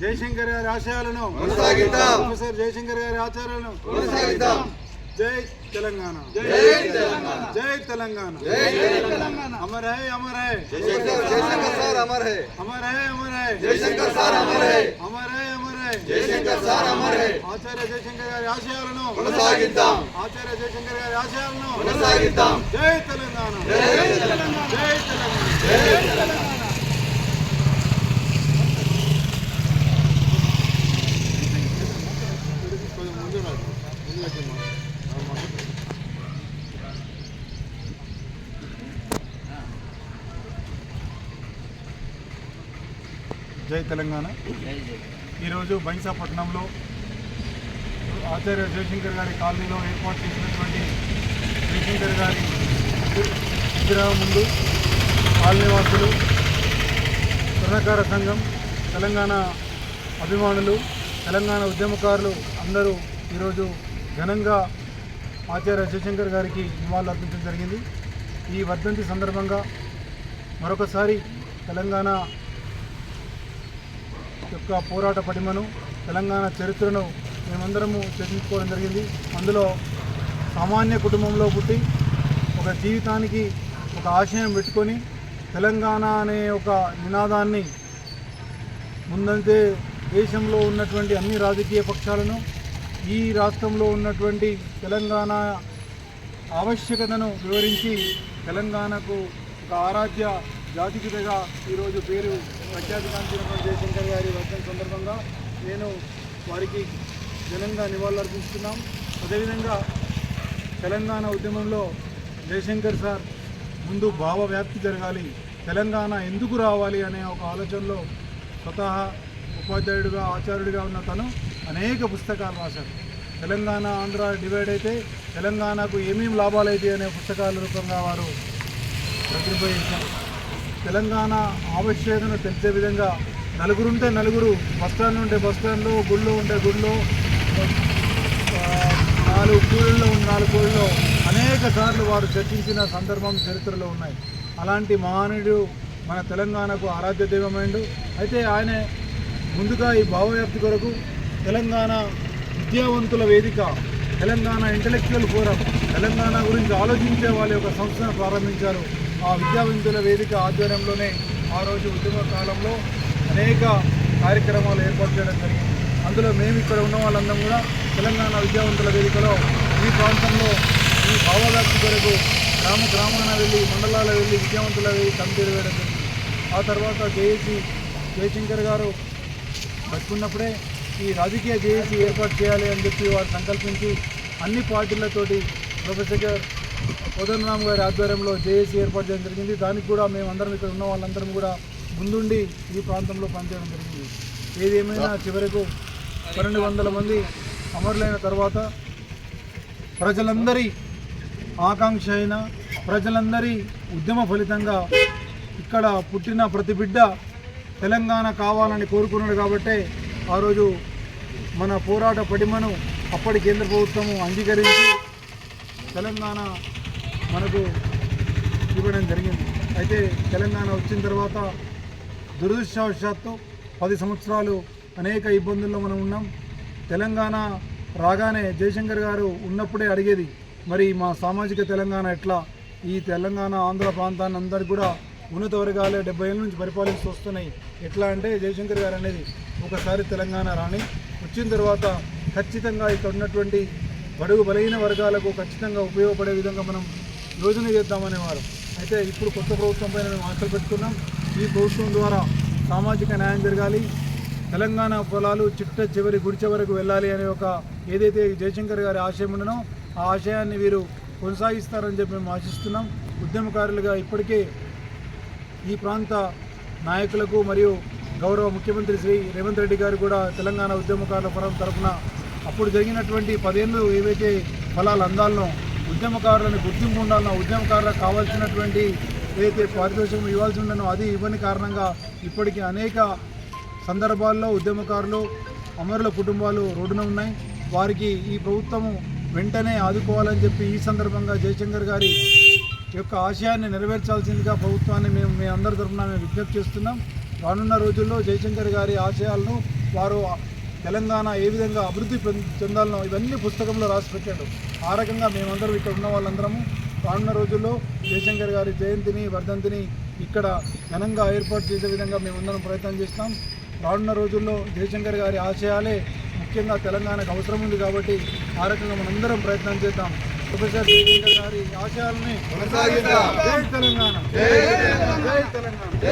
జయశంకర్ గారి ఆశయాలను ప్రొఫెసర్ జయశంకర్ గారి ఆచారాలను జై తెలంగాణ. జై తెలంగాణ. అమర్ హై అమర్ హై జయశంకర్ సార్ అమర్. హై అమర్. హై అమర్. అమర్ అమర్. అమర్. ఆచార్య జయశంకర్ గారి ఆశయాలను ఆచార్య జయశంకర్ గారి ఆశయాలను జై తెలంగాణ. జై తెలంగాణ. జై తెలంగాణ. జై తెలంగాణ. ఈరోజు బైంసాపట్నంలో ఆచార్య జయశంకర్ గారి కాలనీలో ఏర్పాటు చేసినటువంటి జయశంకర్ గారి విగ్రహం ముందు కాలనీవాసులు స్వర్ణకార సంఘం తెలంగాణ అభిమానులు తెలంగాణ ఉద్యమకారులు అందరూ ఈరోజు ఘనంగా ఆచార్య జయశంకర్ గారికి నివాళులు అర్పించడం జరిగింది. ఈ వర్ధంతి సందర్భంగా మరొకసారి తెలంగాణ యొక్క పోరాట పటిమను తెలంగాణ చరిత్రను మేమందరము చర్చించుకోవడం జరిగింది. అందులో సామాన్య కుటుంబంలో పుట్టి ఒక జీవితానికి ఒక ఆశయం పెట్టుకొని తెలంగాణ అనే ఒక నినాదాన్ని ముందంతే దేశంలో ఉన్నటువంటి అన్ని రాజకీయ పక్షాలను ఈ రాష్ట్రంలో ఉన్నటువంటి తెలంగాణ ఆవశ్యకతను వివరించి తెలంగాణకు ఒక ఆరాధ్య జాతికితగా ఈరోజు పేరు ప్రఖ్యాతిగాంచినటువంటి జయశంకర్ గారి వర్ధన సందర్భంగా నేను వారికి ఘనంగా నివాళులర్పిస్తున్నాం. అదేవిధంగా తెలంగాణ ఉద్యమంలో జయశంకర్ సార్ ముందు భావ వ్యాప్తి జరగాలి తెలంగాణ ఎందుకు రావాలి అనే ఒక ఆలోచనలో స్వతహా ఉపాధ్యాయుడిగా ఆచార్యుడిగా ఉన్న తను అనేక పుస్తకాలు రాశారు. తెలంగాణ ఆంధ్ర డివైడ్ అయితే తెలంగాణకు ఏమేమి లాభాలు అయితే అనే పుస్తకాల రూపంగా వారు ప్రతిపాదించారు తెలంగాణ ఆవశ్యకతను తెలిసే విధంగా నలుగురుంటే నలుగురు బస్టాండ్ ఉంటే బస్టాండ్లో గుళ్ళో ఉంటే గుళ్ళో నాలుగు కూళ్ళల్లో ఉన్న నాలుగు కూళ్ళలో అనేక సార్లు వారు చర్చించిన సందర్భం చరిత్రలో ఉన్నాయి. అలాంటి మహానుడు మన తెలంగాణకు ఆరాధ్య దైవమైండు. అయితే ఆయన ముందుగా ఈ భావవ్యాప్తి కొరకు తెలంగాణ విద్యావంతుల వేదిక తెలంగాణ ఇంటలెక్చువల్ ఫోరం తెలంగాణ గురించి ఆలోచించే వాళ్ళ యొక్క సంస్థను ప్రారంభించారు. ఆ విద్యావంతుల వేదిక ఆధ్వర్యంలోనే ఆ రోజు ఉద్యమ కాలంలో అనేక కార్యక్రమాలు ఏర్పాటు చేయడం జరిగింది. అందులో మేము ఇక్కడ ఉన్న వాళ్ళందరం కూడా తెలంగాణ విద్యావంతుల వేదికలో ఈ ప్రాంతంలో ఈ భావవ్యాప్తి కొరకు గ్రామ గ్రామాన వెళ్ళి మండలాల వెళ్ళి విద్యావంతుల వేది కమిటీలు వేయడం జరిగింది. ఆ తర్వాత జేఏసీ జయశంకర్ గారు బతుకున్నప్పుడే ఈ రాజకీయ జేఏసీ ఏర్పాటు చేయాలి అని చెప్పి వారు సంకల్పించి అన్ని పార్టీలతోటి ప్రొఫెసర్ గారు గారి ఆధ్వర్యంలో జేఏసీ ఏర్పాటు చేయడం జరిగింది. దానికి కూడా మేము అందరం ఇక్కడ ఉన్న వాళ్ళందరం కూడా ముందుండి ఈ ప్రాంతంలో పనిచేయడం జరిగింది. ఏదేమైనా చివరకు పన్నెండు వందల మంది అమరులైన తర్వాత ప్రజలందరి ఆకాంక్ష అయిన ప్రజలందరి ఉద్యమ ఫలితంగా ఇక్కడ పుట్టిన ప్రతి బిడ్డ తెలంగాణ కావాలని కోరుకున్నాడు కాబట్టే ఆ రోజు మన పోరాట పటిమను అప్పటి కేంద్ర ప్రభుత్వము అంగీకరించి తెలంగాణ మనకు ఇవ్వడం జరిగింది. అయితే తెలంగాణ వచ్చిన తర్వాత దురదృష్టవశాత్తు పది సంవత్సరాలు అనేక ఇబ్బందుల్లో మనం ఉన్నాం. తెలంగాణ రాగానే జయశంకర్ గారు ఉన్నప్పుడే అడిగేది మరి మా సామాజిక తెలంగాణ ఎట్లా? ఈ తెలంగాణ ఆంధ్ర ప్రాంతాన్ని అందరికి కూడా ఉన్నత వర్గాలే డెబ్బై ఏళ్ళ నుంచి పరిపాలించి వస్తున్నాయి. ఎట్లా అంటే? జయశంకర్ గారు అనేది ఒకసారి తెలంగాణ రాని వచ్చిన తర్వాత ఖచ్చితంగా ఇక్కడ ఉన్నటువంటి బడుగు బలహీన వర్గాలకు ఖచ్చితంగా ఉపయోగపడే విధంగా మనం యోజన చేద్దామనేవారు అయితే ఇప్పుడు కొత్త ప్రభుత్వం పైన మేము ఆశలు పెట్టుకున్నాం. ఈ ప్రభుత్వం ద్వారా సామాజిక న్యాయం జరగాలి. తెలంగాణ పొలాలు చిట్ట చివరి గుడి చివరకు వెళ్ళాలి అనే ఒక ఏదైతే జయశంకర్ గారి ఆశయం ఉండనో ఆ ఆశయాన్ని వీరు కొనసాగిస్తారని చెప్పి మేము ఆశిస్తున్నాం. ఉద్యమకారులుగా ఇప్పటికే ఈ ప్రాంత నాయకులకు మరియు గౌరవ ముఖ్యమంత్రి శ్రీ రేవంత్ రెడ్డి గారు కూడా తెలంగాణ ఉద్యమకారుల ఫోరం తరఫున అప్పుడు జరిగినటువంటి పదేళ్ళు ఏవైతే ఫలాలు అందాలనో ఉద్యమకారులను గుర్తింపు ఉండాలన్న ఉద్యమకారులకు కావాల్సినటువంటి ఏదైతే పారితోషికం ఇవ్వాల్సి ఉండనో అది ఇవ్వని కారణంగా ఇప్పటికీ అనేక సందర్భాల్లో ఉద్యమకారులు అమరుల కుటుంబాలు రోడ్డున ఉన్నాయి. వారికి ఈ ప్రభుత్వము వెంటనే ఆదుకోవాలని చెప్పి ఈ సందర్భంగా జయశంకర్ గారి యొక్క ఆశయాన్ని నెరవేర్చాల్సిందిగా ప్రభుత్వాన్ని మేము మీ అందరి తరఫున మేము విజ్ఞప్తి చేస్తున్నాం. రానున్న రోజుల్లో జయశంకర్ గారి ఆశయాలను వారు తెలంగాణ ఏ విధంగా అభివృద్ధి చెందాలనో ఇవన్నీ పుస్తకంలో రాసి పెట్టాడు. ఆ రకంగా మేమందరం ఇక్కడ ఉన్న వాళ్ళందరము రానున్న రోజుల్లో జయశంకర్ గారి జయంతిని వర్ధంతిని ఇక్కడ ఘనంగా ఏర్పాటు చేసే విధంగా మేమందరం ప్రయత్నం చేస్తాం. రానున్న రోజుల్లో జయశంకర్ గారి ఆశయాలే ముఖ్యంగా తెలంగాణకు అవసరం ఉంది కాబట్టి ఆ రకంగా మనందరం ప్రయత్నం చేద్దాం. ప్రొఫెసర్ జయశంకర్ గారి ఆశయాలని తెలంగాణ. తెలంగాణ.